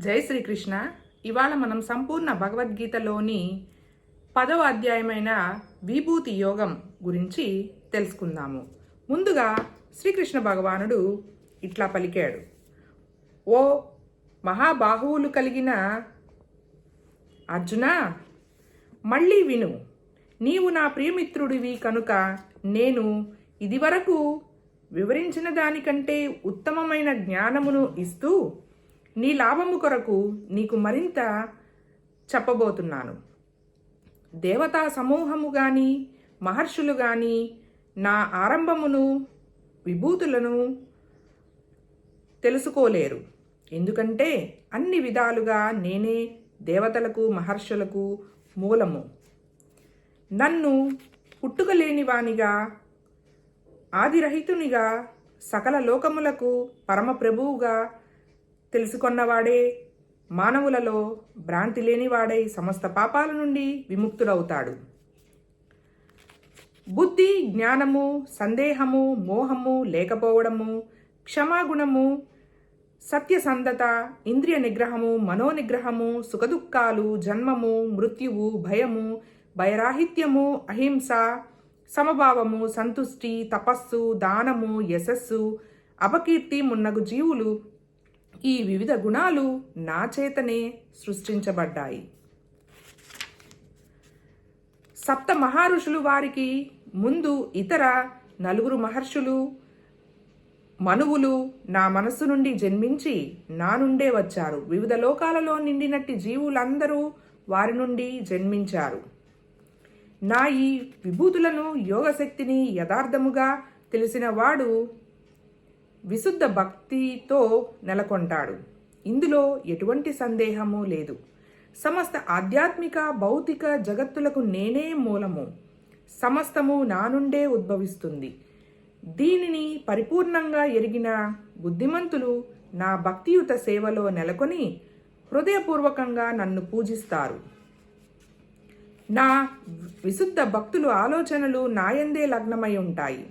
జై శ్రీకృష్ణ. ఇవాళ మనం సంపూర్ణ భగవద్గీతలోని పదవ అధ్యాయమైన విభూతి యోగం గురించి తెలుసుకుందాము. ముందుగా శ్రీకృష్ణ భగవానుడు ఇట్లా పలికాడు. ఓ మహాబాహువులు కలిగిన అర్జున మళ్ళీ విను. నీవు నా ప్రియమిత్రుడివి కనుక నేను ఇదివరకు వివరించిన దానికంటే ఉత్తమమైన జ్ఞానమును ఇస్తూ నీ లాభము కొరకు నీకు మరింత చెప్పబోతున్నాను. దేవతా సమూహము గాని మహర్షులు గాని నా ఆరంభమును విభూతులను తెలుసుకోలేరు. ఎందుకంటే అన్ని విధాలుగా నేనే దేవతలకు మహర్షులకు మూలము. నన్ను పుట్టుకలేనివానిగా ఆదిరహితునిగా సకల లోకములకు పరమప్రభువుగా తెలుసుకొన్నవాడే మానవులలో భ్రాంతి లేనివాడై సమస్త పాపాల నుండి విముక్తుడవుతాడు. బుద్ధి జ్ఞానము సందేహము మోహము లేకపోవడము క్షమాగుణము సత్యసంధత ఇంద్రియ నిగ్రహము మనోనిగ్రహము సుఖదుఖాలు జన్మము మృత్యువు భయము భయరాహిత్యము అహింస సమభావము సంతుష్టి తపస్సు దానము యశస్సు అపకీర్తి మున్నగు జీవులు ఈ వివిధ గుణాలు నా చేతనే సృష్టించబడ్డాయి. సప్త మహర్షులు వారికి ముందు ఇతర నలుగురు మహర్షులు మనువులు నా మనస్సు నుండి జన్మించి నా నుండే వచ్చారు. వివిధ లోకాలలో నిండినట్టి జీవులందరూ వారి నుండి జన్మించారు. నా ఈ విభూతులను యోగశక్తిని యథార్థముగా తెలిసిన వాడు విశుద్ధ భక్తితో నెలకొంటాడు. ఇందులో ఎటువంటి సందేహము లేదు. సమస్త ఆధ్యాత్మిక భౌతిక జగత్తులకు నేనే మూలము. సమస్తము నా నుండే ఉద్భవిస్తుంది. దీనిని పరిపూర్ణంగా ఎరిగిన బుద్ధిమంతులు నా భక్తియుత సేవలో నెలకొని హృదయపూర్వకంగా నన్ను పూజిస్తారు. నా విశుద్ధ భక్తులు ఆలోచనలు నాయందే లగ్నమై ఉంటాయి.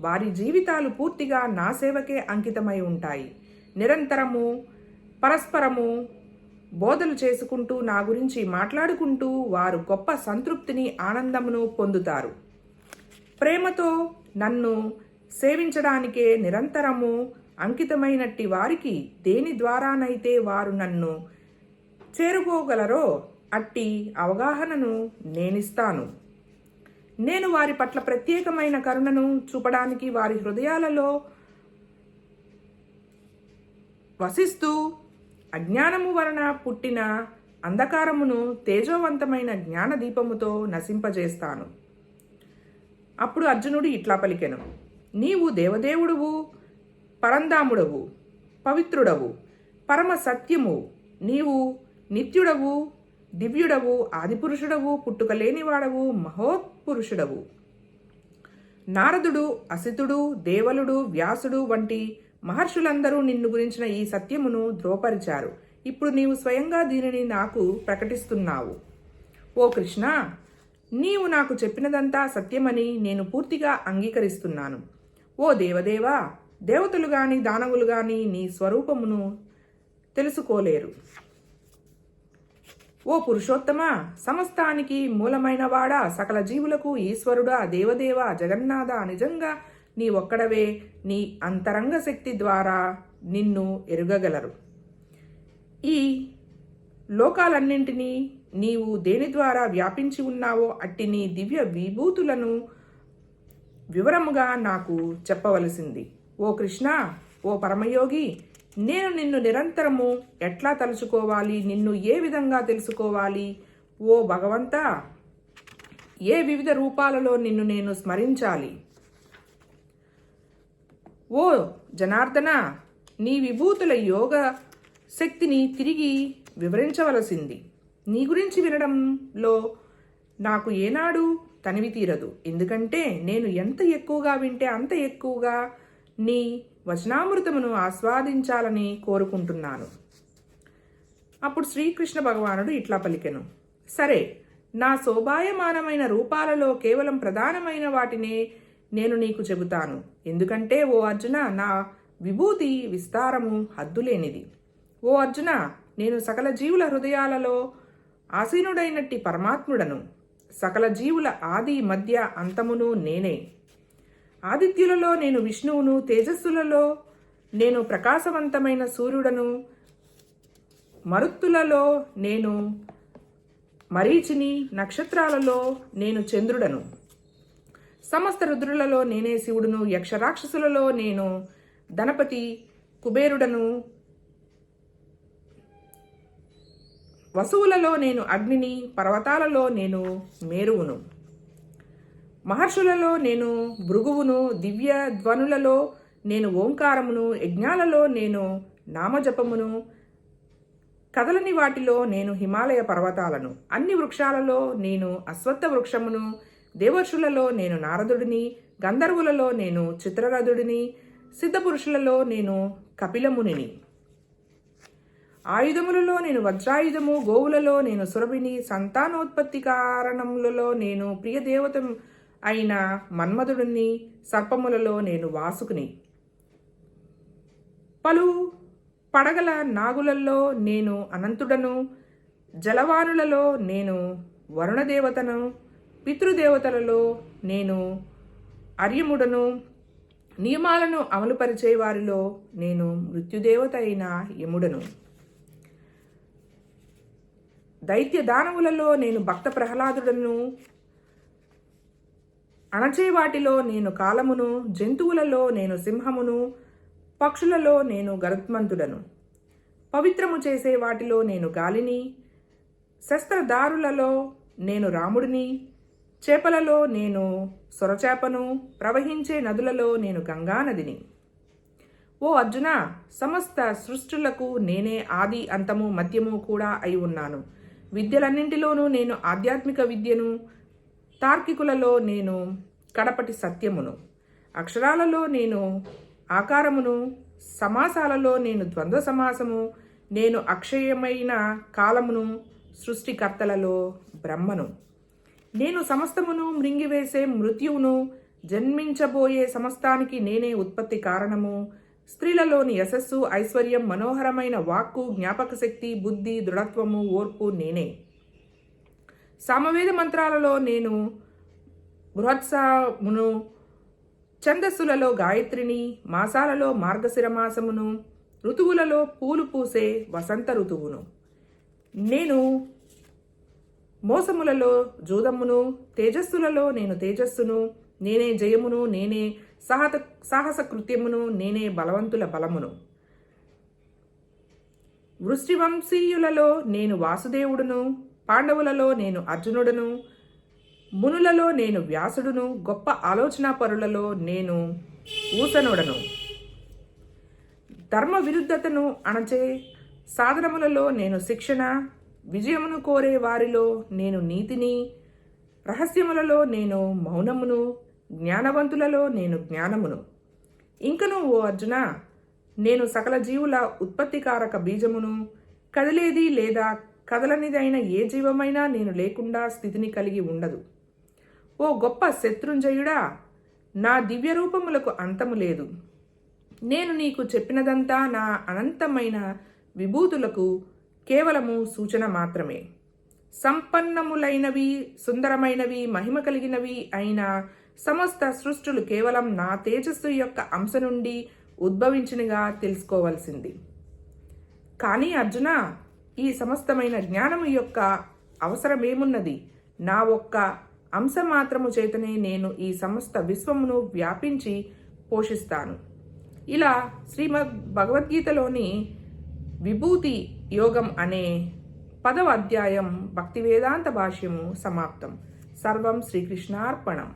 వారి జీవితాలు పూర్తిగా నా సేవకే అంకితమై ఉంటాయి. నిరంతరము పరస్పరము బోధలు చేసుకుంటూ నా గురించి మాట్లాడుకుంటూ వారు గొప్ప సంతృప్తిని ఆనందమును పొందుతారు. ప్రేమతో నన్ను సేవించడానికే నిరంతరము అంకితమైనట్టి వారికి దేని ద్వారానైతే వారు నన్ను చేరుకోగలరో అట్టి అవగాహనను నేనిస్తాను. నేను వారి పట్ల ప్రత్యేకమైన కరుణను చూపడానికి వారి హృదయాలలో వసిస్తూ అజ్ఞానము వలన పుట్టిన అంధకారమును తేజోవంతమైన జ్ఞాన దీపముతో నశింపజేస్తాను. అప్పుడు అర్జునుడు ఇట్లా పలికెను. నీవు దేవదేవుడువు పరంధాముడవు పవిత్రుడవు పరమ సత్యము నీవు నిత్యుడవు దివ్యుడవు ఆదిపురుషుడవు పుట్టుక లేనివాడవు మహోపురుషుడవు. నారదుడు అసితుడు దేవలుడు వ్యాసుడు వంటి మహర్షులందరూ నిన్ను గురించిన ఈ సత్యమును ద్రోపరిచారు ఇప్పుడు నీవు స్వయంగా దీనిని నాకు ప్రకటిస్తున్నావు. ఓ కృష్ణ నీవు నాకు చెప్పినదంతా సత్యమని నేను పూర్తిగా అంగీకరిస్తున్నాను. ఓ దేవదేవా దేవతలు గాని దానవులు గాని నీ స్వరూపమును తెలుసుకోలేరు. ఓ పురుషోత్తమ సమస్తానికి మూలమైన వాడా సకల జీవులకు ఈశ్వరుడా దేవదేవ జగన్నాథ నిజంగా నీ ఒక్కడవే నీ అంతరంగ శక్తి ద్వారా నిన్ను ఎరుగగలరు. ఈ లోకాలన్నింటినీ నీవు దేని ద్వారా వ్యాపించి ఉన్నావో అట్టి నీ దివ్య విభూతులను వివరముగా నాకు చెప్పవలసింది. ఓ కృష్ణ ఓ పరమయోగి నేను నిన్ను నిరంతరము ఎట్లా తలుచుకోవాలి? నిన్ను ఏ విధంగా తెలుసుకోవాలి? ఓ భగవంతా ఏ వివిధ రూపాలలో నిన్ను నేను స్మరించాలి? ఓ జనార్దన నీ విభూతుల యోగ శక్తిని తిరిగి వివరించవలసింది. నీ గురించి వినడంలో నాకు ఏనాడు తనివి తీరదు. ఎందుకంటే నేను ఎంత ఎక్కువగా వింటే అంత ఎక్కువగా నీ వచనామృతమును ఆస్వాదించాలని కోరుకుంటున్నాను. అప్పుడు శ్రీకృష్ణ భగవానుడు ఇట్లా పలికెను. సరే నా శోభాయమానమైన రూపాలలో కేవలం ప్రధానమైన వాటినే నేను నీకు చెబుతాను. ఎందుకంటే ఓ అర్జున నా విభూతి విస్తారము హద్దులేనిది. ఓ అర్జున నేను సకల జీవుల హృదయాలలో ఆసీనుడైనట్టి పరమాత్ముడను. సకల జీవుల ఆది మధ్య అంతమును నేనే. ఆదిత్యులలో నేను విష్ణువును తేజస్సులలో నేను ప్రకాశవంతమైన సూర్యుడను మరుత్తులలో నేను మరీచిని నక్షత్రాలలో నేను చంద్రుడను. సమస్త రుద్రులలో నేనే శివుడును యక్షరాక్షసులలో నేను ధనపతి కుబేరుడను. వసువులలో నేను అగ్నిని పర్వతాలలో నేను మేరువును. మహర్షులలో నేను భృగువును దివ్య ధ్వనులలో నేను ఓంకారమును యజ్ఞాలలో నేను నామజపమును కదలని వాటిలో నేను హిమాలయ పర్వతాలను అన్ని వృక్షాలలో నేను అశ్వత్థ వృక్షమును దేవర్షులలో నేను నారదుడిని గంధర్వులలో నేను చిత్రరథుడిని సిద్ధపురుషులలో నేను కపిలమునిని. ఆయుధములలో నేను వజ్రాయుధము గోవులలో నేను సురభిని సంతానోత్పత్తి కారణములలో నేను ప్రియదేవత అయిన మన్మధుడిని సర్పములలో నేను వాసుకుని. పలు పడగల నాగులలో నేను అనంతుడను జలవానులలో నేను వరుణదేవతను పితృదేవతలలో నేను అర్యముడను నియమాలను అమలుపరిచే వారిలో నేను మృత్యుదేవత అయిన యముడను. దైత్య దానవులలో నేను భక్త ప్రహ్లాదుడను అణచే వాటిలో నేను కాలమును జంతువులలో నేను సింహమును పక్షులలో నేను గరుత్మంతుడను. పవిత్రము చేసే వాటిలో నేను గాలిని శస్త్రదారులలో నేను రాముడిని చేపలలో నేను సొరచేపను ప్రవహించే నదులలో నేను గంగానదిని. ఓ అర్జున సమస్త సృష్టులకు నేనే ఆది అంతము మధ్యము కూడా అయి ఉన్నాను. విద్యలన్నింటిలోనూ నేను ఆధ్యాత్మిక విద్యను తార్కికులలో నేను కడపటి సత్యమును అక్షరాలలో నేను ఆకారమును సమాసాలలో నేను ద్వంద్వ సమాసము నేను అక్షయమైన కాలమును సృష్టికర్తలలో బ్రహ్మను. నేను సమస్తమును మృంగివేసే మృత్యువును జన్మించబోయే సమస్తానికి నేనే ఉత్పత్తి కారణము. స్త్రీలలోని యశస్సు ఐశ్వర్యం మనోహరమైన వాక్కు జ్ఞాపక శక్తి బుద్ధి దృఢత్వము ఓర్పు నేనే. సామవేద మంత్రాలలో నేను బృహత్సమును ఛందస్సులలో గాయత్రిని మాసాలలో మార్గశిర మాసమును ఋతువులలో పూలు పూసే వసంత ఋతువును. నేను మోసములలో జూదమ్మును తేజస్సులలో నేను తేజస్సును నేనే జయమును నేనే సాహత సాహస కృత్యమును నేనే బలవంతుల బలమును. వృష్టివంశీయులలో నేను వాసుదేవుడును పాండవులలో నేను అర్జునుడను మునులలో నేను వ్యాసుడును గొప్ప ఆలోచనా పరులలో నేను ఊసనుడను. ధర్మ విరుద్ధతను అణచే సాధనములలో నేను శిక్షణ విజయమును కోరే వారిలో నేను నీతిని రహస్యములలో నేను మౌనమును జ్ఞానవంతులలో నేను జ్ఞానమును. ఇంకను ఓ అర్జున నేను సకల జీవుల ఉత్పత్తికారక బీజమును కదిలేది లేదా కదలనిదైన ఏ జీవమైనా నేను లేకుండా స్థితిని కలిగి ఉండదు. ఓ గొప్ప శత్రుంజయుడా నా దివ్య రూపములకు అంతము లేదు. నేను నీకు చెప్పినదంతా నా అనంతమైన విభూతులకు కేవలము సూచన మాత్రమే. సంపన్నములైనవి సుందరమైనవి మహిమ కలిగినవి అయిన సమస్త సృష్టులు కేవలం నా తేజస్సు యొక్క అంశ నుండి ఉద్భవించినగా తెలుసుకోవలసింది. కానీ అర్జున ఈ సమస్తమైన జ్ఞానము యొక్క అవసరమేమున్నది? నా ఒక్క అంశం మాత్రము చేతనే నేను ఈ సమస్త విశ్వమును వ్యాపించి పోషిస్తాను. ఇలా శ్రీమద్ భగవద్గీతలోని విభూతి యోగం అనే పదవ అధ్యాయం భక్తి వేదాంత భాష్యము సమాప్తం. సర్వం శ్రీకృష్ణార్పణం.